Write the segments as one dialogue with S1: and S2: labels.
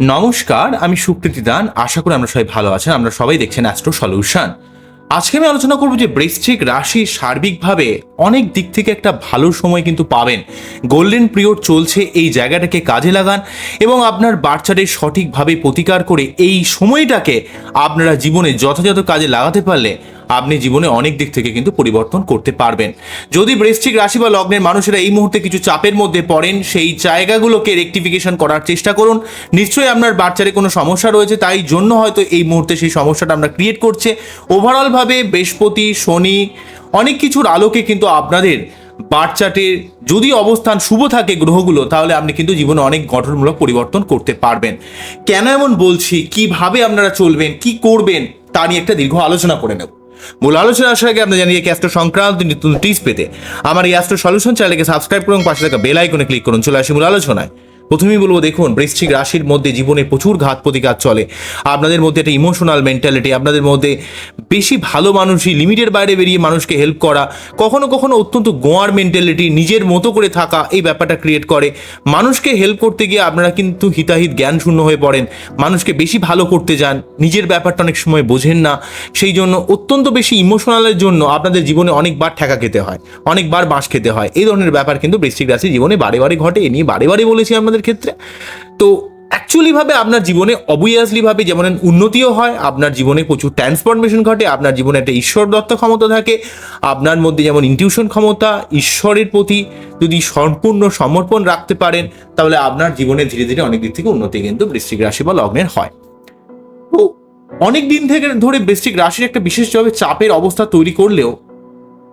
S1: নমস্কার, আমি সুপ্রীতি দান। আশা করি আমরা সবাই ভালো আছেন, আমরা সবাই দেখছেন অ্যাস্ট্রো সলিউশন আজকে আমি আলোচনা করব যে বৃশ্চিক রাশি সার্বিকভাবে অনেক দিক থেকে একটা ভালো সময় কিন্তু পাবেন। গোল্ডেন পিরিয়ড চলছে, এই জায়গাটাকে কাজে লাগান এবং আপনার বাচ্চাদের সঠিকভাবে প্রতিকার করে এই সময়টাকে আপনারা জীবনে যথাযথ কাজে লাগাতে পারলে আপনি জীবনে অনেক দিক থেকে কিন্তু পরিবর্তন করতে পারবেন। যদি বৃশ্চিক রাশি বা লগ্নের মানুষেরা এই মুহূর্তে কিছু চাপের মধ্যে পড়েন, সেই জায়গাগুলোকে রেকটিফিকেশন করার চেষ্টা করুন। নিশ্চয়ই আপনার বাচ্চারে কোনো সমস্যা রয়েছে, তাই জন্য হয়তো এই মুহূর্তে সেই সমস্যাটা আমরা ক্রিয়েট করছে। ওভারঅলভাবে বৃহস্পতি, শনি অনেক কিছুর আলোকে কিন্তু আপনাদের বাচ্চাটির যদি অবস্থান শুভ থাকে গ্রহগুলো, তাহলে আপনি কিন্তু জীবনে অনেক গঠনমূলক পরিবর্তন করতে পারবেন। কেন এমন বলছি? কীভাবে আপনারা চলবেন? কি করবেন? তা নিয়ে একটা দীর্ঘ আলোচনা করে নেব। মূল আলোচনা আসার আগে আপনি জানিয়ে ক্যাস্ট্রো সংক্রান্ত নতুন টিপস পেতে আমার এই অ্যাস্ট্রো সলিউশন চ্যানেলকে সাবস্ক্রাইব করুন, পাশে থাকা বেল আইকনে ক্লিক করুন, চলে আসি মূল আলোচনায়। প্রথমেই বলব, দেখুন, বৃশ্চিক রাশির মধ্যে জীবনে প্রচুর ঘাত প্রতিঘাত চলে। আপনাদের মধ্যে একটা ইমোশনাল মেন্টালিটি আপনাদের মধ্যে বেশি ভালো মানুষই লিমিটের বাইরে বেরিয়ে মানুষকে হেল্প করা, কখনো কখনো অত্যন্ত গোয়ার মেন্টালিটি নিজের মতো করে থাকা, এই ব্যাপারটা ক্রিয়েট করে। মানুষকে হেল্প করতে গিয়ে আপনারা কিন্তু হিতাহিত জ্ঞান শূন্য হয়ে পড়েন। মানুষকে বেশি ভালো করতে যান, নিজের ব্যাপারটা অনেক সময় বোঝেন না। সেই জন্য অত্যন্ত বেশি ইমোশনালের জন্য আপনাদের জীবনে অনেকবার ঠেকা খেতে হয়, অনেকবার বাঁশ খেতে হয়। এই ধরনের ব্যাপার কিন্তু বৃশ্চিক রাশি জীবনে বারে বারে ঘটে, এ নিয়ে বারে বারে বলেছি আপনাদের ক্ষেত্রে? তো অ্যাকচুয়ালি ভাবে আপনার জীবনে অবভিয়াসলি ভাবে যেমন উন্নতিও হয়, আপনার জীবনে প্রচুর ট্রান্সফরমেশন ঘটে, আপনার জীবনে একটা ঈশ্বর দত্ত ক্ষমতা থাকে, আপনার মধ্যে যেমন ইনটিউশন ক্ষমতা, ঈশ্বরের প্রতি যদি সম্পূর্ণ সমর্পণ রাখতে পারেন, তাহলে আপনার জীবনে ধীরে ধীরে অনেক দিক থেকে উন্নতি কিন্তু বৃষ্টিক রাশি বা লগ্নের হয়। তো অনেক দিন থেকে ধরে বৃষ্টিক রাশির একটা বিশেষভাবে চাপের অবস্থা তৈরি করলেও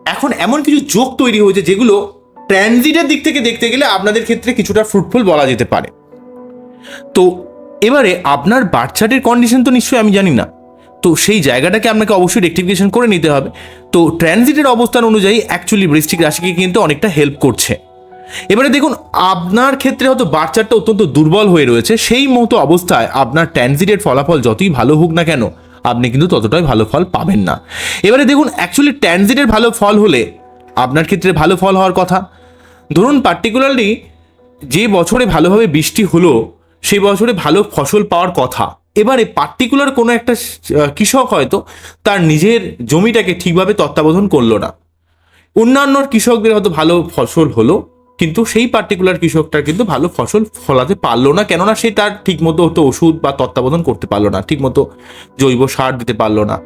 S1: এখন এমন কিছু যোগ তৈরি হয়েছে যেগুলো ট্রানজিটের দিক থেকে দেখতে গেলে আপনাদের ক্ষেত্রে কিছুটা ফ্রুটফুল বলা যেতে পারে। তো এবারে আপনার বাচ্চাটির কন্ডিশন তো নিশ্চয়ই আমি জানি না। তো সেই জায়গাটাকে আপনাকে অবশ্যই রেক্টিফিকেশন করে নিতে হবে। তো ট্রানজিটের অবস্থান অনুযায়ী অ্যাকচুয়ালি বৃষ্টিক রাশিকে কিন্তু অনেকটা হেল্প করছে। এবারে দেখুন, আপনার ক্ষেত্রে হয়তো বাচ্চাটা অত্যন্ত দুর্বল হয়ে রয়েছে। সেই মতো অবস্থায় আপনার ট্রানজিটের ফলাফল যতই ভালো হোক না কেন, আপনি কিন্তু ততটাই ভালো ফল পাবেন না। এবারে দেখুন অ্যাকচুয়ালি ট্রানজিটের ভালো ফল হলে আপনার ক্ষেত্রে ভালো ফল হওয়ার কথা। ধরুন পার্টিকুলারলি যে বছরে ভালোভাবে বৃষ্টি হলো, সেই বছরে ভালো ফসল পাওয়ার কথা। এবারে পার্টিকুলার কোনো একটা কৃষক হয়তো তার নিজের জমিটাকে ঠিকভাবে তত্ত্বাবধান করল না। অন্যান্য কৃষকদের হয়তো ভালো ফসল হলো, কিন্তু সেই পার্টিকুলার কৃষকটার কিন্তু ভালো ফসল ফলাতে পারল না, কেননা সে তার ঠিকমতো হতো ওষুধ বা তত্ত্বাবধান করতে পারল না, ঠিকমতো জৈব সার দিতে পারল না।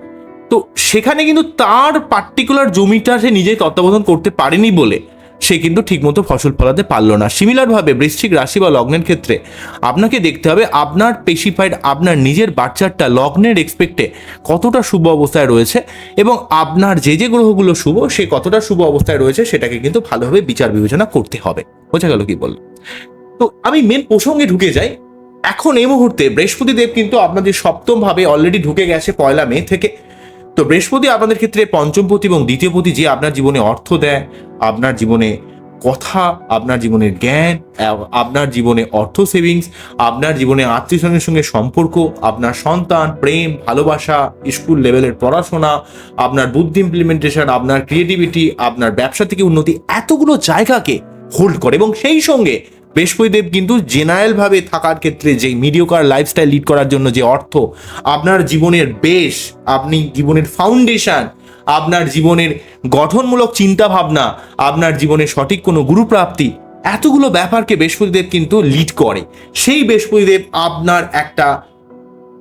S1: তো সেখানে কিন্তু তার পার্টিকুলার জমিটা সে নিজেই তত্ত্বাবধান করতে পারেনি বলে সে কিন্তু ঠিকমতো ফসল ফলাতে পারল না। সিমিলারভাবে বৃশ্চিক রাশি বা লগ্নের ক্ষেত্রে আপনাকে দেখতে হবে আপনার পেশিফাইড আপনার নিজের বাচ্চারটা লগ্নের এক্সপেক্টে কতটা শুভ অবস্থায় রয়েছে এবং আপনার যে যে গ্রহগুলো শুভ, সে কতটা শুভ অবস্থায় রয়েছে সেটাকে কিন্তু ভালোভাবে বিচার বিবেচনা করতে হবে। বোঝা গেল কি বললাম তো আমি মেন প্রসঙ্গে ঢুকে যাই। এখন এই মুহূর্তে বৃহস্পতিদেব কিন্তু আপনাদের সপ্তম ভাবে অলরেডি ঢুকে গেছে পয়লা মে থেকে। তো বৃহস্পতি আপনাদের ক্ষেত্রে পঞ্চমপতি এবং দ্বিতীয়পতি যে আপনার জীবনে অর্থ দেয়, আপনার জীবনে কথা, আপনার জীবনের জ্ঞান আপনার জীবনে অর্থ সেভিংস আপনার জীবনে আত্মীয় স্বজনের সঙ্গে সম্পর্ক, আপনার সন্তান, প্রেম, ভালোবাসা, স্কুল লেভেলের পড়াশোনা, আপনার বুদ্ধি ইমপ্লিমেন্টেশন আপনার ক্রিয়েটিভিটি আপনার ব্যবসা থেকে উন্নতি, এতগুলো জায়গাকে হোল্ড করে এবং সেই সঙ্গে বৃহস্পতিদেব কিন্তু জেনারেল ভাবে থাকার ক্ষেত্রে যে মিডিওকার লাইফস্টাইল লিড করার জন্য যে অর্থ, আপনার জীবনের বেশ, আপনি জীবনের ফাউন্ডেশন আপনার জীবনের গঠনমূলক চিন্তা ভাবনা আপনার জীবনের সঠিক কোনো গুরুপ্রাপ্তি, এতগুলো ব্যাপারকে বৃহস্পতিদেব কিন্তু লিড করে। সেই বৃহস্পতিদেব আপনার একটা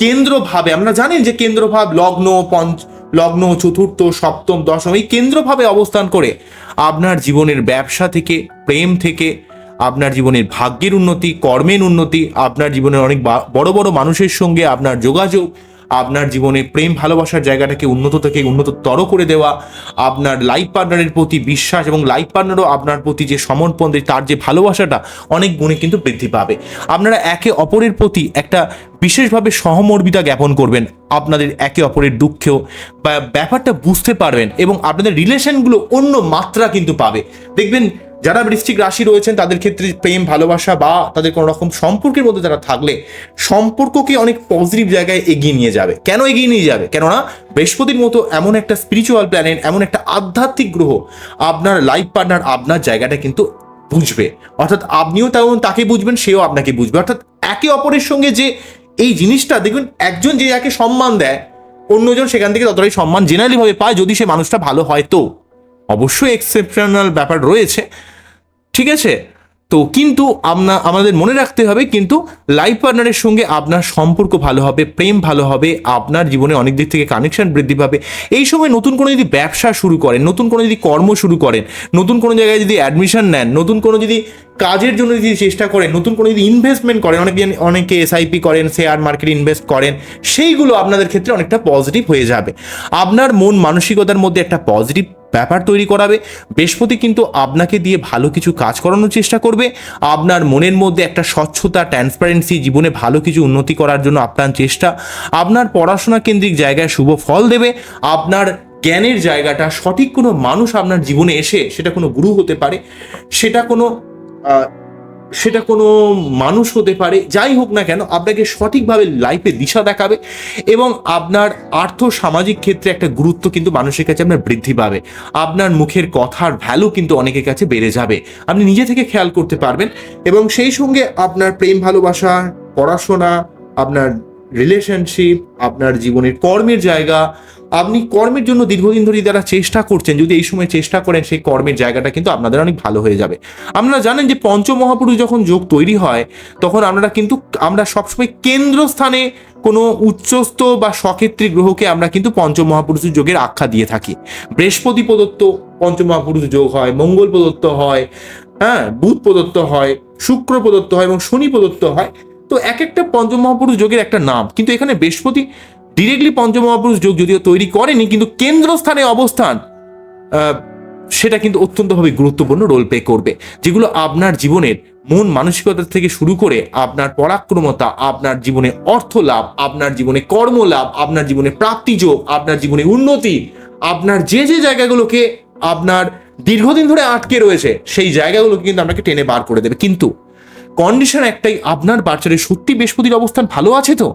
S1: কেন্দ্রভাবে আমরা জানেন যে কেন্দ্রভাব লগ্ন, পঞ্চ, লগ্ন, চতুর্থ, সপ্তম, দশম, এই কেন্দ্রভাবে অবস্থান করে আপনার জীবনের ব্যবসা থেকে, প্রেম থেকে আপনার জীবনের ভাগ্যের উন্নতি, কর্মের উন্নতি, আপনার জীবনের অনেক বড় বড় মানুষের সঙ্গে আপনার যোগাযোগ, আপনার জীবনে প্রেম, ভালোবাসার জায়গাটাকে উন্নত থেকে উন্নততর করে দেওয়া, আপনার লাইফ পার্টনারের প্রতি বিশ্বাস এবং লাইফ পার্টনারও আপনার প্রতি যে সমর্পণ তার যে ভালোবাসাটা, অনেক গুণে কিন্তু বৃদ্ধি পাবে। আপনারা একে অপরের প্রতি একটা বিশেষভাবে সহমর্মিতা জ্ঞাপন করবেন। আপনাদের একে অপরের দুঃখেও বা, ব্যাপারটা বুঝতে পারবেন এবং আপনাদের রিলেশনগুলো অন্য মাত্রা কিন্তু পাবে। দেখবেন যারা বৃশ্চিক রাশি রয়েছেন, তাদের ক্ষেত্রে প্রেম, ভালোবাসা বা তাদের কোনো রকম সম্পর্কের মধ্যে তারা থাকলে সম্পর্ককে অনেক পজিটিভ জায়গায় এগিয়ে নিয়ে যাবে। কেন এগিয়ে নিয়ে যাবে? কেননা বৃহস্পতির মতো এমন একটা স্পিরিচুয়াল প্ল্যানেট এমন একটা আধ্যাত্মিক গ্রহ আপনার লাইফ পার্টনার আপনার জায়গাটা কিন্তু বুঝবে। অর্থাৎ আপনিও তেমন তাকে বুঝবেন, সেও আপনাকে বুঝবে। অর্থাৎ একে অপরের সঙ্গে যে এই জিনিসটা দেখবেন একজন যে যাকে সম্মান দেয়, অন্যজন সেখান থেকে ততটাই সম্মান জেনারেলিভাবে পায় যদি সে মানুষটা ভালো হয় তো। অবশ্যই এক্সেপশনাল ব্যাপার রয়েছে। ঠিক আছে? তো কিন্তু আপনা, আমাদের মনে রাখতে হবে কিন্তু লাইফ পার্টনারের সঙ্গে আপনার সম্পর্ক ভালো হবে, প্রেম ভালো হবে, আপনার জীবনে অনেক দিক থেকে কানেকশন বৃদ্ধি পাবে। এই সময় নতুন কোনো যদি ব্যবসা শুরু করেন, নতুন কোনো যদি কর্ম শুরু করেন, নতুন কোনো জায়গায় যদি অ্যাডমিশন নেন, নতুন কোনো যদি কাজের জন্য যদি চেষ্টা করেন, নতুন কোনো যদি ইনভেস্টমেন্ট করেন, অনেকে অনেকে এসআইপি করেন শেয়ার মার্কেটে ইনভেস্ট করেন, সেইগুলো আপনাদের ক্ষেত্রে অনেকটা পজিটিভ হয়ে যাবে। আপনার মন মানসিকতার মধ্যে একটা পজিটিভ ব্যাপার তৈরি করাবে। বৃহস্পতি কিন্তু আপনাকে দিয়ে ভালো কিছু কাজ করানোর চেষ্টা করবে। আপনার মনের মধ্যে একটা স্বচ্ছতা ট্রান্সপারেন্সি জীবনে ভালো কিছু উন্নতি করার জন্য আপনার চেষ্টা। আপনার পড়াশোনা কেন্দ্রিক জায়গায় শুভ ফল দেবে। আপনার জ্ঞানের জায়গাটা সঠিক কোনো মানুষ আপনার জীবনে এসে সেটা কোনো গুরু হতে পারে। সেটা কোনো সেটা কোনো মানুষ হতে পারে, যাই হোক না কেন, আপনাকে সঠিকভাবে লাইফে দিশা দেখাবে এবং আপনার আর্থ সামাজিক ক্ষেত্রে একটা গুরুত্ব কিন্তু মানুষের কাছে আপনার বৃদ্ধি পাবে। আপনার মুখের কথার ভ্যালু কিন্তু অনেকের কাছে বেড়ে যাবে। আপনি নিজে থেকে খেয়াল করতে পারবেন এবং সেই সঙ্গে আপনার প্রেম ভালোবাসা, পড়াশোনা, আপনার রিলেশনশিপ আপনার জীবনের কর্মের জায়গা আপনি কর্মের জন্য দীর্ঘদিন ধরে যারা চেষ্টা করছেন, যদি এই সময় চেষ্টা করেন, সেই কর্মের জায়গাটা কিন্তু আপনাদের অনেক ভালো হয়ে যাবে। আপনারা জানেন যে পঞ্চমহাপুরুষ যখন যোগ তৈরি হয়, তখন আমরা কিন্তু, আমরা সবসময় কেন্দ্রস্থানে কোনো উচ্চস্থ বা সক্ষেত্রী গ্রহকে আমরা কিন্তু পঞ্চমহাপুরুষ যোগের আখ্যা দিয়ে থাকি। বৃহস্পতি প্রদত্ত পঞ্চমহাপুরুষ যোগ হয়, মঙ্গল প্রদত্ত হয় হ্যাঁ বুধ প্রদত্ত হয়, শুক্র প্রদত্ত হয় এবং শনি প্রদত্ত হয়। তো এক একটা পঞ্চমহাপুরুষ যোগের একটা নাম। কিন্তু এখানে বৃহস্পতি ডিরেক্টলি পঞ্চমহাপুরুষ যোগ যদিও তৈরি করেনি, কিন্তু কেন্দ্রস্থানে অবস্থান সেটা কিন্তু অত্যন্তভাবে গুরুত্বপূর্ণ রোল প্লে করবে, যেগুলো আপনার জীবনের মন মানসিকতা থেকে শুরু করে আপনার পরাক্রমতা, আপনার জীবনে অর্থ লাভ, আপনার জীবনে কর্ম লাভ, আপনার জীবনে প্রাপ্তি যোগ, আপনার জীবনে উন্নতি, আপনার যে যে জায়গাগুলোকে আপনার দীর্ঘদিন ধরে আটকে রয়েছে, সেই জায়গাগুলোকে কিন্তু আপনাকে টেনে বার করে দেবে। কিন্তু কন্ডিশন একটাই, আপনার বাচ্চাদের সত্যি বৃহস্পতির অবস্থান ভালো আছে তো?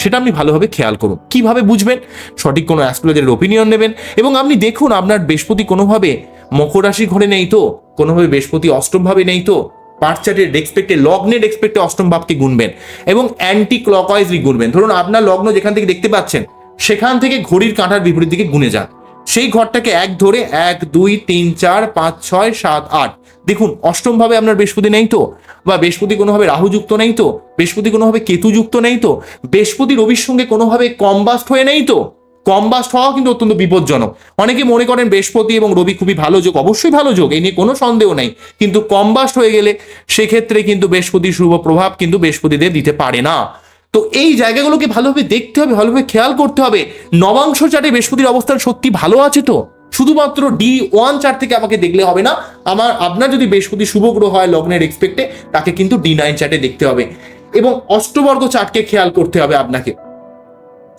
S1: সেটা আপনি ভালোভাবে খেয়াল করুন। কীভাবে বুঝবেন? সঠিক কোনো অ্যাস্ট্রোলজারের ওপিনিয়ন নেবেন এবং আপনি দেখুন আপনার বৃহস্পতি কোনোভাবে মকর রাশি ঘরে নেই তো? কোনোভাবে বৃহস্পতি অষ্টমভাবে নেই তো? পার্চার্টের এক্সপেক্টে লগ্নের রেক্সপেক্টে অষ্টম ভাবকে গুনবেন এবং অ্যান্টি ক্লকওয়াইজলি গুনবেন। ধরুন আপনার লগ্ন যেখান থেকে দেখতে পাচ্ছেন, সেখান থেকে ঘড়ির কাঁটার বিপরীত দিকে গুনে যান। সেই ঘরটাকে এক ধরে এক, দুই, তিন, চার, পাঁচ, ছয়, সাত, আট। দেখুন অষ্টম ভাবে আপনার বৃহস্পতি নেই তো? বা বৃহস্পতি কোনোভাবে রাহুযুক্ত নেই তো? বৃহস্পতি কোনোভাবে কেতুযুক্ত নেই তো? বৃহস্পতি রবির সঙ্গে কোনোভাবে কম্বাস্ট হয়ে নেই তো? কম্বাস্ট হওয়া কিন্তু অত্যন্ত বিপজ্জনক। অনেকে মনে করেন বৃহস্পতি এবং রবি খুবই ভালো যোগ, অবশ্যই ভালো যোগ এই নিয়ে কোনো সন্দেহ নেই। কিন্তু কম্বাস্ট হয়ে গেলে সেক্ষেত্রে কিন্তু বৃহস্পতির শুভ প্রভাব কিন্তু বৃহস্পতিদের দিতে পারে না। তো এই জায়গাগুলোকে ভালোভাবে দেখতে হবে, ভালোভাবে খেয়াল করতে হবে। নবাংশ চার্টে বৃহস্পতির অবস্থান সত্যি ভালো আছে তো? শুধুমাত্র ডি ওয়ান চার্ট থেকে আমাকে দেখলে হবে না, আমার, আপনার যদি বৃহস্পতি শুভগ্রহ হয় লগ্নের এক্সপেক্টে তাকে কিন্তু ডি নাইন চার্টে দেখতে হবে। এবং অষ্টবর্গ চার্টকে খেয়াল করতে হবে আপনাকে।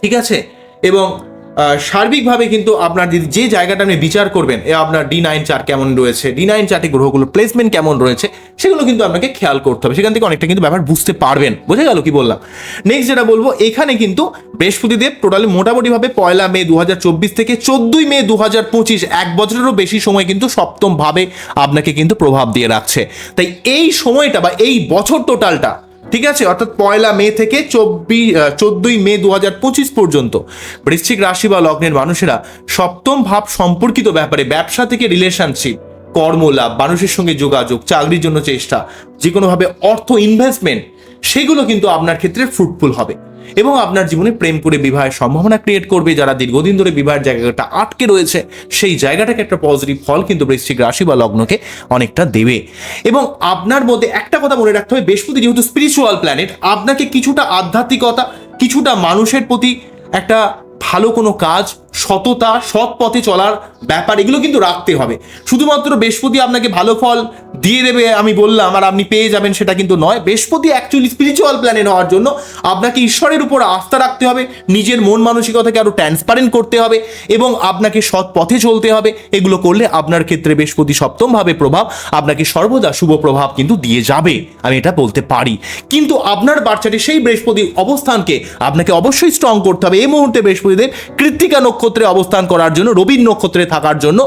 S1: ঠিক আছে? এবং সার্বিকভাবে কিন্তু আপনার যে জায়গাটা আপনি বিচার করবেন আপনার ডি নাইন চার্ট কেমন রয়েছে? ডি নাইন চার্টে গ্রহগুলোর প্লেসমেন্ট কেমন রয়েছে? সেগুলো কিন্তু আপনাকে খেয়াল করতে হবে। সেখান থেকে অনেকটা কিন্তু ব্যাপার বুঝতে পারবেন। বোঝা গেল কি বললাম? নেক্সট যেটা বলব, এখানে কিন্তু বৃহস্পতিদেব টোটালি মোটামুটিভাবে পয়লা মে দু হাজার চব্বিশ থেকে চোদ্দই মে দু এক বছরেরও বেশি সময় কিন্তু সপ্তমভাবে আপনাকে কিন্তু প্রভাব দিয়ে রাখছে। তাই এই সময়টা বা এই বছর টোটালটা ঠিক আছে? অর্থাৎ পয়লা মে থেকে চব্বিশ চোদ্দই মে দু হাজার পঁচিশ পর্যন্ত বৃশ্চিক রাশি বা লগ্নের মানুষেরা সপ্তম ভাব সম্পর্কিত ব্যাপারে ব্যবসা থেকে রিলেশনশিপ কর্মলাভ, মানুষের সঙ্গে যোগাযোগ, চাকরির জন্য চেষ্টা যে কোনোভাবে অর্থ ইনভেস্টমেন্ট সেগুলো কিন্তু আপনার ক্ষেত্রে ফ্রুটফুল হবে। এবং আপনার জীবনে প্রেম করে বিবাহের সম্ভাবনা ক্রিয়েট করবে, যারা দীর্ঘদিন ধরে বিবাহের জায়গাটা আটকে রয়েছে, সেই জায়গাটাকে একটা পজিটিভ ফল কিন্তু বৃশ্চিক রাশি বা লগ্নকে অনেকটা দেবে। এবং আপনার মধ্যে একটা কথা মনে রাখতে হবে, বৃহস্পতি যেহেতু স্পিরিচুয়াল প্ল্যানেট আপনাকে কিছুটা আধ্যাত্মিকতা, কিছুটা মানুষের প্রতি একটা ভালো কোনো কাজ সততা সৎ পথে চলার ব্যাপার, এগুলো কিন্তু রাখতে হবে। শুধুমাত্র বৃহস্পতি আপনাকে ভালো ফল দিয়ে দেবে আমি বললাম, আর আপনি পেয়ে যাবেন সেটা কিন্তু নয়। বৃহস্পতি অ্যাকচুয়ালি স্পিরিচুয়াল প্ল্যানে নেওয়ার জন্য আপনাকে ঈশ্বরের উপর আস্থা রাখতে হবে, নিজের মন মানসিকতাকে আরও ট্রান্সপারেন্ট করতে হবে এবং আপনাকে সৎ পথে চলতে হবে। এগুলো করলে আপনার ক্ষেত্রে বৃহস্পতি সপ্তমভাবে প্রভাব, আপনাকে সর্বদা শুভ প্রভাব কিন্তু দিয়ে যাবে। আমি এটা বলতে পারি। কিন্তু আপনার বাচ্চাটি সেই বৃহস্পতির অবস্থানকে আপনাকে অবশ্যই স্ট্রং করতে হবে। এই মুহূর্তে বৃহস্পতিদের কৃত্তিকা নক্ষত্রে অবস্থান করার জন্য রবির নক্ষত্রে থাকার জন্য,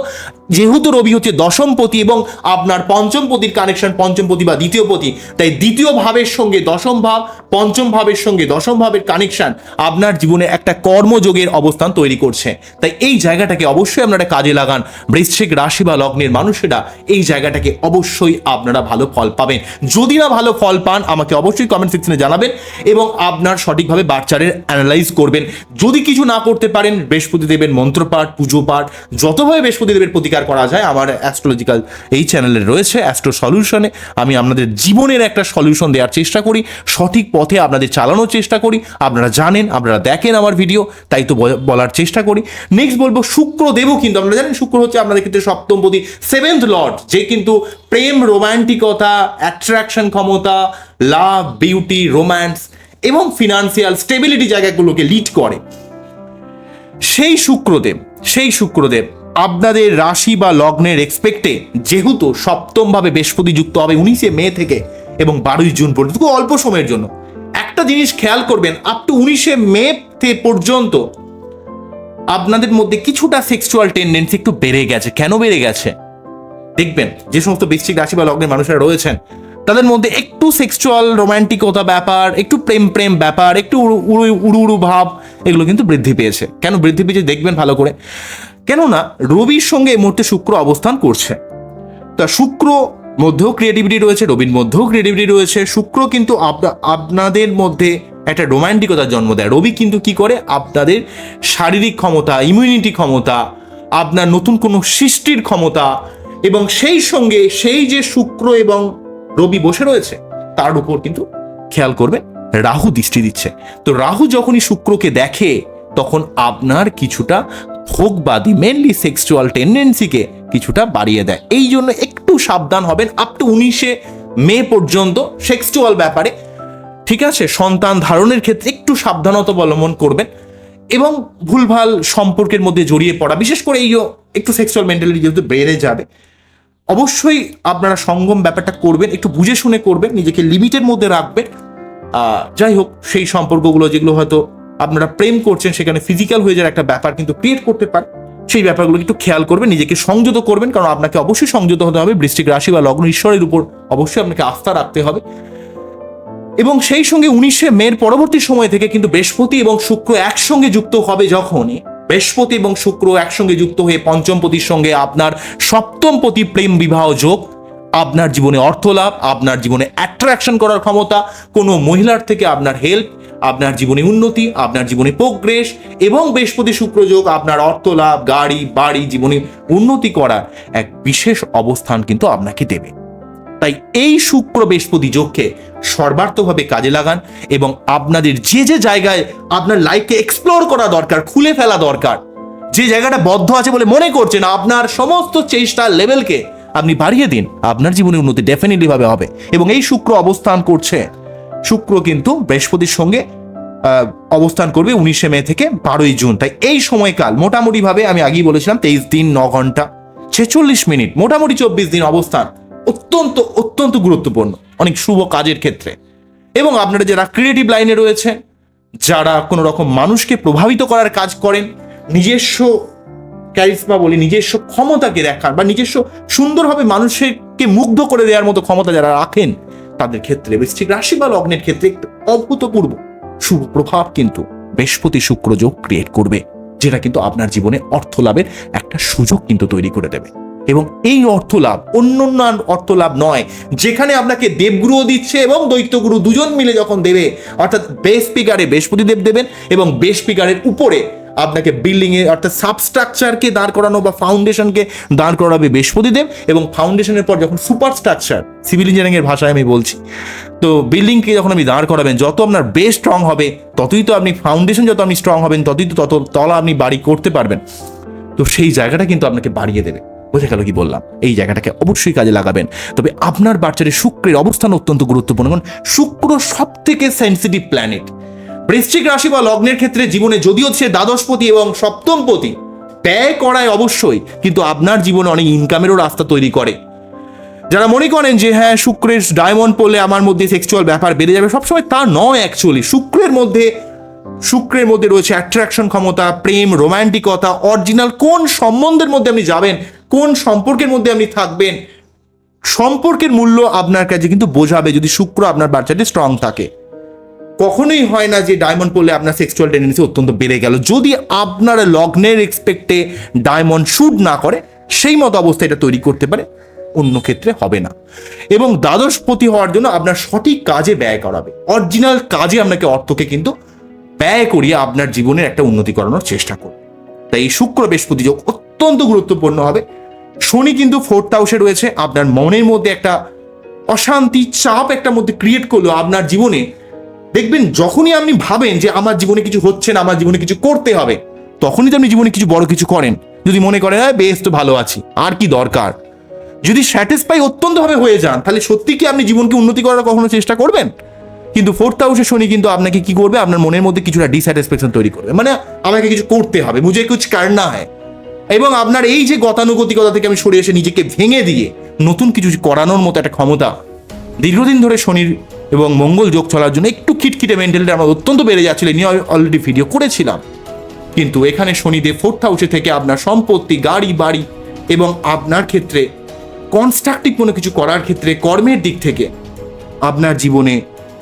S1: যেহেতু রবি হচ্ছে দশম পতি এবং আপনার পঞ্চম পতির কানেকশন পঞ্চম পতি বা দ্বিতীয় পতি, তাই দ্বিতীয় ভাবের সঙ্গে দশম ভাব, পঞ্চম ভাবের সঙ্গে দশম ভাবের কানেকশন আপনার জীবনে একটা কর্মযোগের অবস্থান তৈরি করছে। তাই এই জায়গাটাকে অবশ্যই আপনারা কাজে লাগান। বৃশ্চিক রাশি বা লগ্নের মানুষেরা এই জায়গাটাকে অবশ্যই আপনারা ভালো ফল পাবেন। যদি না ভালো ফল পান, আমাকে অবশ্যই কমেন্ট সেকশনে জানাবেন এবং আপনার সঠিকভাবে বাচ্চারের অ্যানালাইজ করবেন। যদি কিছু না করতে পারেন, বৃহস্পতি দেবের মন্ত্রপাঠ পুজো পাঠ যতভাবে বৃহস্পতি দেবের প্রতিকার করা যায়, আমার অ্যাস্ট্রোলজিক্যাল এই চ্যানেলে রয়েছে অ্যাস্ট্রো সলিউশনে আমি আপনাদের জীবনের একটা সলিউশন দেওয়ার চেষ্টা করি, সঠিক পথে আপনাদের চালানোর চেষ্টা করি, আপনারা জানেন, আপনারা দেখেন আমার ভিডিও তাই তো বলার চেষ্টা করি। নেক্সট বলব শুক্র দেবও কিন্তু, আপনারা জানেন, শুক্র হচ্ছে আপনাদের ক্ষেত্রে সপ্তমপতি সেভেন্থ লর্ড যে কিন্তু প্রেম রোমান্টিকতা অ্যাট্রাকশন ক্ষমতা লাভ বিউটি রোম্যান্স এবং ফিনান্সিয়াল স্টেবিলিটি জায়গাগুলোকে লিড করে। সেই শুক্রদেব সেই শুক্রদেব, আপনাদের রাশি বা লগ্নের এক্সপেক্টে যেহেতু সপ্তমভাবে বৃহস্পতি যুক্ত হবে উনিশে মে থেকে এবং বারোই জুন পর্যন্ত, খুব অল্প সময়ের জন্য। একটা জিনিস খেয়াল করবেন আপ টু উনিশে মে পর্যন্ত আপনাদের মধ্যে কিছুটা সেক্সুয়াল টেন্ডেন্সি একটু বেড়ে গেছে। কেন বেড়ে গেছে? দেখবেন, যে সমস্ত বৃশ্চিক রাশি বা লগ্নের মানুষরা রয়েছেন, তাদের মধ্যে একটু সেক্সুয়াল রোমান্টিকতা ব্যাপার, একটু প্রেম প্রেম ব্যাপার, একটু উড়ু উড়ু, ভাব এগুলো কিন্তু বৃদ্ধি পেয়েছে। কেন বৃদ্ধি পেয়েছে দেখবেন ভালো করে। কেননা রবির সঙ্গে এই মুহূর্তে শুক্র অবস্থান করছে। তা শুক্র মধ্যেও ক্রিয়েটিভিটি রয়েছে, রবির মধ্যেও ক্রিয়েটিভিটি রয়েছে। শুক্র কিন্তু আপনা- আপনাদের মধ্যে একটা রোমান্টিকতার জন্ম দেয়। রবি কিন্তু কি করে? আপনাদের শারীরিক ক্ষমতা ইমিউনিটি ক্ষমতা, আপনার নতুন কোনো সৃষ্টির ক্ষমতা এবং সেই সঙ্গে সেই যে শুক্র এবং রবি বসে রয়েছে, তার উপর কিন্তু খেয়াল করবে রাহু দৃষ্টি দিচ্ছে। তো রাহু যখনই শুক্রকে দেখে, তখন আপনার কিছুটা ভোগবাদী মেনলি সেক্সুয়াল টেন্ডেন্সিকে কিছুটা বাড়িয়ে দেয়। এই জন্য একটু সাবধান হবেন আপ টু উনিশে মে পর্যন্ত সেক্সুয়াল ব্যাপারে। ঠিক আছে? সন্তান ধারণের ক্ষেত্রে একটু সাবধানতা অবলম্বন করবেন এবং ভুলভাল সম্পর্কের মধ্যে জড়িয়ে পড়া, বিশেষ করে এই একটু সেক্সুয়াল মেন্টালিটি যেহেতু বেড়ে যাবে, অবশ্যই আপনারা সঙ্গম ব্যাপারটা করবেন, একটু বুঝে শুনে করবেন, নিজেকে লিমিটের মধ্যে রাখবেন। যাই হোক, সেই সম্পর্কগুলো যেগুলো হয়তো আপনারা প্রেম করছেন, সেখানে ফিজিক্যাল হয়ে যাওয়ার একটা ব্যাপার কিন্তু ক্রিয়েট করতে পারে সেই ব্যাপারগুলো একটু খেয়াল করবেন, নিজেকে সংযত করবেন, কারণ আপনাকে অবশ্যই সংযত হতে হবে। বৃষ্টিক রাশি বা লগ্ন ঈশ্বরের উপর অবশ্যই আপনাকে আস্থা রাখতে হবে। এবং সেই সঙ্গে উনিশে মের পরবর্তী সময় থেকে কিন্তু বৃহস্পতি এবং শুক্র একসঙ্গে যুক্ত হবে যখনই। বৃহস্পতি এবং শুক্র একসঙ্গে যুক্ত হয়ে পঞ্চমপতির সঙ্গে আপনার সপ্তমপতি প্রেম বিবাহ যোগ আপনার জীবনে অর্থ লাভ, আপনার জীবনে অ্যাট্রাকশন করার ক্ষমতা, কোনো মহিলার থেকে আপনার হেল্প আপনার জীবনে উন্নতি, আপনার জীবনে প্রোগ্রেস এবং বৃহস্পতি সুপ্রযোগ আপনার অর্থ লাভ, গাড়ি, বাড়ি, জীবনে উন্নতি করার এক বিশেষ অবস্থান কিন্তু আপনাকে দেবে। তাই এই শুক্র বৃহস্পতি যোগকে সর্বার্থভাবে কাজে লাগান এবং আপনাদের যে যে জায়গায় আপনার লাইফকে এক্সপ্লোর করা দরকার, খুলে ফেলা দরকার, যে জায়গাটা বদ্ধ আছে বলে মনে করছেন, আপনার সমস্ত চেষ্টার লেভেলকে আপনি বাড়িয়ে দিন। আপনার জীবনে উন্নতি ডেফিনেটলি ভাবে হবে। এবং এই শুক্র অবস্থান করছে। শুক্র কিন্তু বৃহস্পতির সঙ্গে অবস্থান করবে উনিশে মে থেকে বারোই জুন। তাই এই সময়কাল মোটামুটিভাবে আমি আগেই বলেছিলাম, তেইশ দিন, ন ঘণ্টা, ছেচল্লিশ মিনিট, মোটামুটি চব্বিশ দিন অবস্থান অত্যন্ত অত্যন্ত গুরুত্বপূর্ণ, অনেক শুভ কাজের ক্ষেত্রে। এবং আপনারা যারা ক্রিয়েটিভ লাইনে রয়েছে যারা কোনো রকম মানুষকে প্রভাবিত করার কাজ করেন, নিজস্ব ক্যারিসমা বলি, নিজস্ব ক্ষমতাকে দেখার বা নিজস্ব সুন্দরভাবে মানুষকে মুগ্ধ করে দেওয়ার মতো ক্ষমতা যারা রাখেন, তাদের ক্ষেত্রে বৃশ্চিক রাশি বা লগ্নের ক্ষেত্রে অভূতপূর্ব শুভ প্রভাব কিন্তু বৃহস্পতি শুক্র যোগ ক্রিয়েট করবে, যেটা কিন্তু আপনার জীবনে অর্থ লাভের একটা সুযোগ কিন্তু তৈরি করে দেবে। এবং এই অর্থ লাভ অন্য অর্থ লাভ নয়, যেখানে আপনাকে দেবগুরুও দিচ্ছে এবং দৈত্যগুরু দুজন মিলে যখন দেবে, অর্থাৎ বেশ স্পিকারে বৃহস্পতি দেব দেবেন এবং বেশ স্পিকারের উপরে আপনাকে বিল্ডিংয়ে অর্থাৎ সাবস্ট্রাকচারকে দাঁড় করানো বা ফাউন্ডেশনকে দাঁড় করাবে বৃহস্পতিদেব এবং ফাউন্ডেশনের পর যখন সুপার স্ট্রাকচার সিভিল ইঞ্জিনিয়ারিং এর ভাষায় আমি বলছি, তো বিল্ডিংকে যখন আপনি দাঁড় করাবেন, যত আপনার বেশ স্ট্রং হবে, ততই তো আপনি ফাউন্ডেশন যত আপনি স্ট্রং হবেন, ততই তো তত তলা আপনি বাড়ি করতে পারবেন। তো সেই জায়গাটা কিন্তু আপনাকে বাড়িয়ে দেবে। বোঝা গেল কি বললাম? এই জায়গাটাকে অবশ্যই কাজে লাগাবেন। তবে আপনার বাচ্চাদের শুক্রের অবস্থান অত্যন্ত গুরুত্বপূর্ণ। কারণ শুক্র সব থেকে সেন্সিটিভ প্ল্যানেট বৃশ্চিক রাশি বা লগ্নের ক্ষেত্রে জীবনে যদিও সে দ্বাদশপতি এবং সপ্তমপতি, ব্যয় করায় অবশ্যই, কিন্তু আপনার জীবনে অনেক ইনকামেরও রাস্তা তৈরি করে। যারা মনে করেন যে হ্যাঁ শুক্রের ডায়মন্ড পড়লে আমার মধ্যে সেক্সুয়াল ব্যাপার বেড়ে যাবে, সবসময় তা নয় অ্যাকচুয়ালি শুক্রের মধ্যে শুক্রের মধ্যে রয়েছে অ্যাট্রাকশন ক্ষমতা, প্রেম রোমান্টিকতা অরিজিনাল কোন সম্বন্ধের মধ্যে আপনি যাবেন, কোন সম্পর্কের মধ্যে আপনি থাকবেন, সম্পর্কের মূল্য আপনার কাছে কিন্তু বোঝাবে যদি শুক্র আপনার বাচ্চাটি স্ট্রং থাকে। কখনোই হয় না যে ডায়মন্ড পড়লে আপনার সেক্সুয়াল টেন্ডেন্সি অত্যন্ত বেড়ে গেল। যদি আপনার লগ্নের এক্সপেক্টে ডায়মন্ড শুট না করে, সেই মতো অবস্থা এটা তৈরি করতে পারে, অন্য ক্ষেত্রে হবে না। এবং দ্বাদশপতি হওয়ার জন্য আপনার সঠিক কাজে ব্যয় করাবে। অরিজিনাল কাজে আপনাকে অর্থকে কিন্তু ব্যয় করিয়ে আপনার জীবনের একটা উন্নতি করানোর চেষ্টা করবে। তাই এই শুক্র বৃহস্পতি যোগ অত্যন্ত গুরুত্বপূর্ণ হবে। শনি কিন্তু ফোর্থ হাউসে রয়েছে। আপনার মনের মধ্যে একটা অশান্তি, চাপ একটা মধ্যে ক্রিয়েট করল আপনার জীবনে। দেখবেন যখনই আপনি ভাবেন যে আমার জীবনে কিছু হচ্ছে না আমার জীবনে কিছু করতে হবে তখনই তো আপনি জীবনে কিছু বড় কিছু করেন। যদি মনে করেন "হ্যাঁ, বেশ তো ভালো আছি। আর কি দরকার? যদি স্যাটিসফাই অত্যন্তভাবে হয়ে যান তাহলে সত্যি কি আপনি জীবনকে উন্নতি করার কখনো চেষ্টা করবেন? কিন্তু ফোর্থ হাউসে শনি কিন্তু আপনাকে কি করবে? আপনার মনের মধ্যে কিছুটা ডিস্যাটিসফ্যাকশন তৈরি করবে। মানে আমাকে কিছু করতে হবে মুঝে কুছ করনা হয় এবং আপনার এই যে গতানুগতিকতা থেকে আমি সরে এসে নিজেকে ভেঙে দিয়ে নতুন কিছু করানোর মতো একটা ক্ষমতা দীর্ঘদিন ধরে শনির এবং মঙ্গল যোগ চলার জন্য একটু খিটখিটে মেন্টালিটি আমার অত্যন্ত বেড়ে যাচ্ছিল নিয়ে অলরেডি ভিডিও করেছিলাম। কিন্তু এখানে শনিদেব ফোর্থ হাউসে থেকে আপনার সম্পত্তি, গাড়ি, বাড়ি এবং আপনার ক্ষেত্রে কনস্ট্রাকটিভ কোনো কিছু করার ক্ষেত্রে কর্মের দিক থেকে, আপনার জীবনে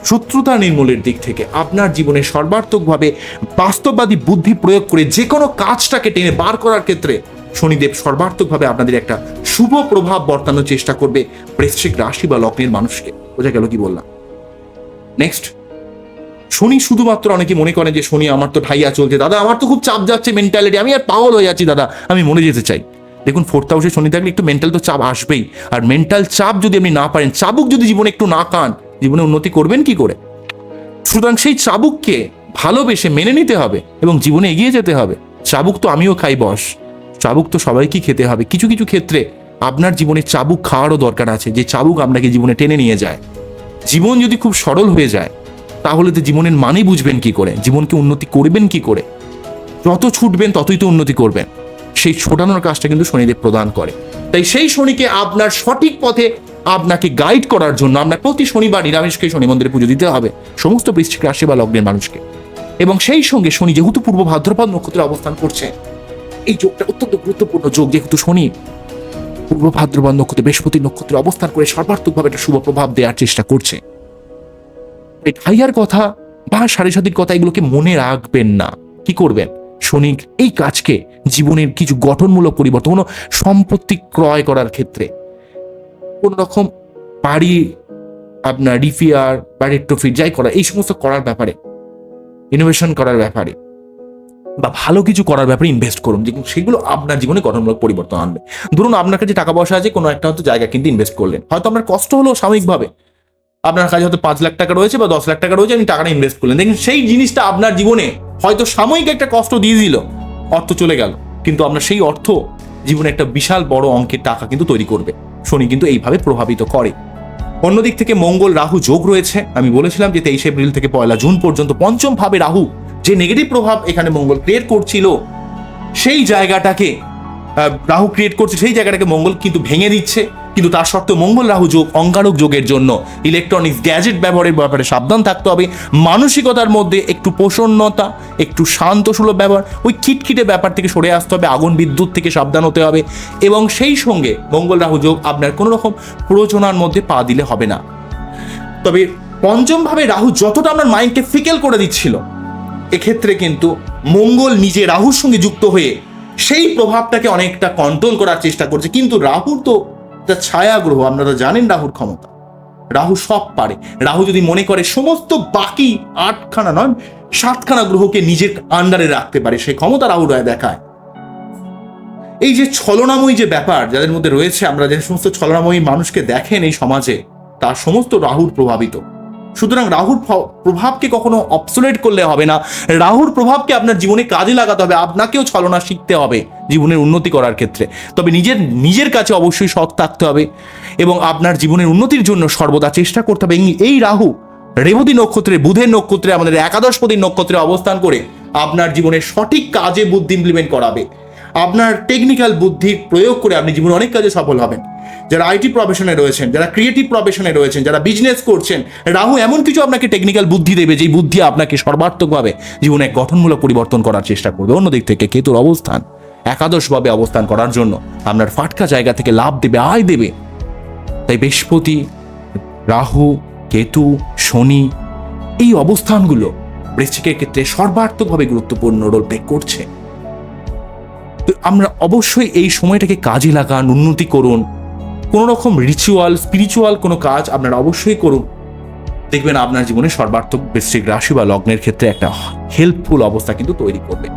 S1: শত্রুতা নির্মূলের দিক থেকে, আপনার জীবনে সর্বার্থকভাবে বাস্তববাদী বুদ্ধি প্রয়োগ করে যে কোনো কাজটাকে টেনে বার করার ক্ষেত্রে শনিদেব সর্বার্থকভাবে আপনাদের একটা শুভ প্রভাব বর্তানোর চেষ্টা করবে বৃশ্চিক রাশি বা লগ্নের মানুষকে। বোঝা গেল কি বললাম? নেক্সট শনি শুধুমাত্র অনেকে মনে করেন যে, শনি, আমার তো ঠাইয়া চলছে। দাদা, আমার তো খুব চাপ যাচ্ছে মেন্টালিটি আমি আর পাগল হয়ে যাচ্ছি দাদা। আমি মনে যেতে চাই। দেখুন ফোর্থ হাউসে শনি থাকলে একটু মেন্টাল তো চাপ আসবেই। আর মেন্টাল চাপ যদি আপনি না পারেন, চাবুক যদি জীবনে একটু না কান জীবনে উন্নতি করবেন কি করে? সুতরাং সেই চাবুককে ভালোবেসে মেনে নিতে হবে এবং জীবনে এগিয়ে যেতে হবে। চাবুক তো আমিও খাই, বস। চাবুক তো সবাইকেই খেতে হবে। কিছু কিছু ক্ষেত্রে আপনার জীবনে চাবুক খাওয়ারও দরকার আছে, যে চাবুক আপনাকে জীবনে টেনে নিয়ে যায়। জীবন যদি খুব সরল হয়ে যায়, তাহলে তো জীবনের মানে বুঝবেন কি করে, জীবনকে উন্নতি করবেন কি করে। যত ছুটবেন, ততই তো উন্নতি করবেন। সেই ছোটানোর কাজটা কিন্তু শনিদেব প্রদান করে। তাই সেই শনিকে আপনার সঠিক পথে আপনাকে গাইড করার জন্য আপনার প্রতি শনিবার নিরামিষকে শনি মন্দিরে পুজো দিতে হবে, সমস্ত বৃশ্চিক রাশি বা লগ্নের মানুষকে। এবং সেই সঙ্গে শনি যেহেতু পূর্ব ভাদ্রপদ নক্ষত্রে অবস্থান করছে, এই যোগটা অত্যন্ত গুরুত্বপূর্ণ যোগ, যেহেতু শনি পূর্ব ভাদ্রপদ নক্ষত্রে, বৃহস্পতি নক্ষত্রে অবস্থান করে সর্বার্থকভাবে একটা শুভ প্রভাব দেওয়ার চেষ্টা করছে। ঠাইয়ার কথা বা সাড়ে সাতির কথা এগুলোকে মনে রাখবেন না। কি করবেন? শনি এই কাজকে জীবনের কিছু গঠনমূলক পরিবর্তন, কোনো সম্পত্তি ক্রয় করার ক্ষেত্রে। কোন রকম বাড়ি, আপনার রিফিয়ার বা রেট্রোফিট যাই করা, এই সমস্ত করার ব্যাপারে ইনোভেশন করার ব্যাপারে। বা ভালো কিছু করার ব্যাপারে ইনভেস্ট করুন। যে সেগুলো আপনার জীবনে গঠনমূলক পরিবর্তন আনবে। ধরুন, আপনার কাছে টাকা পয়সা আছে, কোনো একটা হয়তো জায়গা কিন্তু ইনভেস্ট করলেন। হয়তো আপনার কষ্ট হলো সাময়িকভাবে। আপনার কাছে হয়তো পাঁচ লাখ টাকা রয়েছে বা দশ লাখ টাকা রয়েছে, আপনি টাকাটা ইনভেস্ট করলেন। দেখুন, সেই জিনিসটা আপনার জীবনে হয়তো সাময়িক একটা কষ্ট দিয়ে দিল, অর্থ চলে গেল। কিন্তু আপনার সেই অর্থ জীবনে একটা বিশাল বড় অঙ্কের টাকা কিন্তু তৈরি করবে। শনি কিন্তু এইভাবে প্রভাবিত করে। অন্যদিক থেকে মঙ্গল রাহু যোগ রয়েছে। আমি বলেছিলাম যে তেইশে এপ্রিল থেকে পয়লা জুন পর্যন্ত পঞ্চম ভাবে রাহু যে নেগেটিভ প্রভাব এখানে মঙ্গল ক্রিয়েট করছিল, সেই জায়গাটাকে রাহু ক্রিয়েট করছে, সেই জায়গাটাকে মঙ্গল কিন্তু ভেঙে দিচ্ছে। কিন্তু তার সত্ত্বেও মঙ্গল রাহু যোগ, অঙ্গারক যোগের জন্য ইলেকট্রনিক্স গ্যাজেট ব্যবহারের ব্যাপারে সাবধান থাকতে হবে। মানসিকতার মধ্যে একটু প্রসন্নতা, একটু শান্ত সুলভ ব্যবহার, ওই খিটখিটে ব্যাপার থেকে সরে আসতে হবে, আগুন বিদ্যুৎ থেকে সাবধান হতে হবে এবং সেই সঙ্গে মঙ্গল রাহু যোগ আপনার কোনো রকম প্ররোচনার মধ্যে পা দিলে হবে না। তবে পঞ্চমভাবে রাহু যতটা আপনার মাইন্ডকে ফিকেল করে দিচ্ছিল এক্ষেত্রে কিন্তু মঙ্গল নিজে রাহুর সঙ্গে যুক্ত হয়ে সেই প্রভাবটাকে অনেকটা কন্ট্রোল করার চেষ্টা করছে। কিন্তু রাহুর তো একটা ছায়া গ্রহ আপনারা জানেন রাহুর ক্ষমতা। রাহু সব পারে। রাহু যদি মনে করে সমস্ত বাকি আটখানা নয়, সাতখানা গ্রহকে নিজের আন্ডারে রাখতে পারে সেই ক্ষমতা রাহু রায় দেখায়। এই যে ছলনাময়ী যে ব্যাপার যাদের মধ্যে রয়েছে, আমরা যে সমস্ত ছলনাময়ী মানুষকে দেখেন এই সমাজে, তার সমস্ত রাহুর প্রভাবিত। সুতরাং রাহুর প্রভাবকে কখনো অবসোলেট করলে হবে না। রাহুর প্রভাবকে আপনার জীবনে কাজে লাগাতে হবে, আপনাকেও ছলনা শিখতে হবে জীবনের উন্নতি করার ক্ষেত্রে। তবে নিজের নিজের কাছে অবশ্যই সৎ থাকতে হবে এবং আপনার জীবনের উন্নতির জন্য সর্বদা চেষ্টা করতে হবে। এই- রাহু, রেবতী নক্ষত্রে, বুধের নক্ষত্রে, আমাদের একাদশপতির নক্ষত্রে অবস্থান করে আপনার জীবনের সঠিক কাজে বুদ্ধি ইমপ্লিমেন্ট করাবে। আপনার টেকনিক্যাল বুদ্ধির প্রয়োগ করে আপনি জীবনে অনেক কাজে সফল হবেন। যারা আইটি প্রফেশনে রয়েছেন, যারা ক্রিয়েটিভ প্রফেশনে রয়েছেন, যারা বিজনেস করছেন, রাহু এমন কিছু আপনাকে টেকনিক্যাল বুদ্ধি দেবে যেই বুদ্ধি আপনাকে সর্বাত্মকভাবে জীবনে গঠনমূলক পরিবর্তন করার চেষ্টা করবে। অন্যদিক থেকে কেতুর অবস্থান একাদশভাবে অবস্থান করার জন্য আপনার ফাটকা জায়গা থেকে লাভ দেবে, আয় দেবে। তাই বৃহস্পতি, রাহু, কেতু, শনি এই অবস্থানগুলো বৃশ্চিকের ক্ষেত্রে সর্বার্থকভাবে গুরুত্বপূর্ণ রোল প্লে করছে। তো আমরা অবশ্যই এই সময়টাকে কাজে লাগান, উন্নতি করুন কোনো রকম রিচুয়াল স্পিরিচুয়াল কোনো কাজ আপনারা অবশ্যই করুন। দেখবেন আপনার জীবনে সর্বার্থক বৃশ্চিক রাশি বা লগ্নের ক্ষেত্রে একটা হেল্পফুল অবস্থা কিন্তু তৈরি করবে।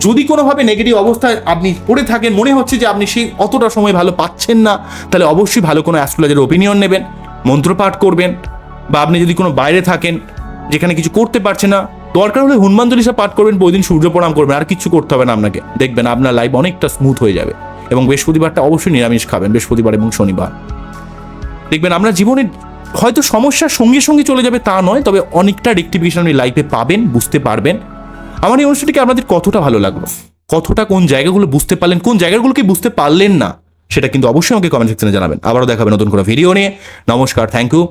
S1: যদি কোনোভাবে নেগেটিভ অবস্থায় আপনি পড়ে থাকেন, মনে হচ্ছে যে আপনি সেই অতটা সময় ভালো পাচ্ছেন না, তাহলে অবশ্যই ভালো কোনো অ্যাস্ট্রোলজার ওপিনিয়ন নেবেন, মন্ত্রপাঠ করবেন বা আপনি যদি কোনো বাইরে থাকেন, যেখানে কিছু করতে পারছে না, দরকার হলে হনুমান চল্লিশা পাঠ করবেন, প্রতিদিন সূর্য প্রণাম করবেন, আর কিছু করতে হবে না আপনাকে। দেখবেন আপনার লাইফ অনেকটা স্মুথ হয়ে যাবে। এবং বৃহস্পতিবারটা অবশ্যই নিরামিষ খাবেন, বৃহস্পতিবার এবং শনিবার। দেখবেন আমরা জীবনে হয়তো সমস্যার সঙ্গে সঙ্গে চলে যাবে তা নয়, তবে অনেকটা রেক্টিফিকেশন আপনি লাইফে পাবেন, বুঝতে পারবেন। আমার এই অনুষ্ঠানটিকে আপনাদের কতটা ভালো লাগল? কতটা কোন জায়গাগুলো বুঝতে পারলেন, কোন জায়গাগুলোকে বুঝতে পারলেন না, সেটা কিন্তু অবশ্যই আমাকে কমেন্ট সেকশনে জানাবেন। আবারও দেখাবেন নতুন কোনো ভিডিও নিয়ে। নমস্কার থ্যাংক ইউ